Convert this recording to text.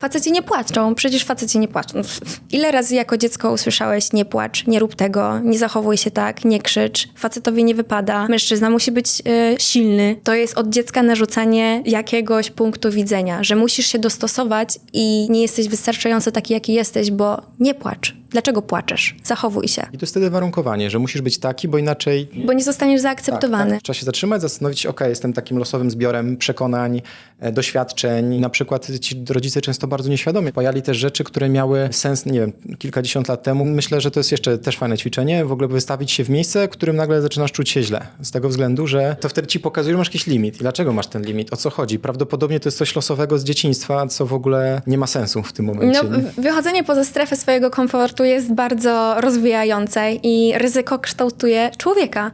Faceci nie płaczą, przecież faceci nie płaczą. Ile razy jako dziecko usłyszałeś nie płacz, nie rób tego, nie zachowuj się tak, nie krzycz, facetowi nie wypada, mężczyzna musi być e, silny. To jest od dziecka narzucanie jakiegoś punktu widzenia, że musisz się dostosować i nie jesteś wystarczająco taki, jaki jesteś, bo nie płacz. Dlaczego płaczesz? Zachowuj się, I to jest wtedy warunkowanie, że musisz być taki, bo inaczej bo nie zostaniesz zaakceptowany. Tak, tak. Trzeba się zatrzymać, zastanowić się, ok, jestem takim losowym zbiorem przekonań, e, doświadczeń. Na przykład ci rodzice często bardzo nieświadomie pojali też rzeczy, które miały sens, nie wiem, kilkadziesiąt lat temu. Myślę, że to jest jeszcze też fajne ćwiczenie, w ogóle wystawić się w miejsce, w którym nagle zaczynasz czuć się źle. Z tego względu, że to wtedy ci pokazuje, że masz jakiś limit. I dlaczego masz ten limit? O co chodzi? Prawdopodobnie to jest coś losowego z dzieciństwa, co w ogóle nie ma sensu w tym momencie. No, nie? w- wychodzenie poza strefę swojego komfortu jest bardzo rozwijające i ryzyko kształtuje człowieka.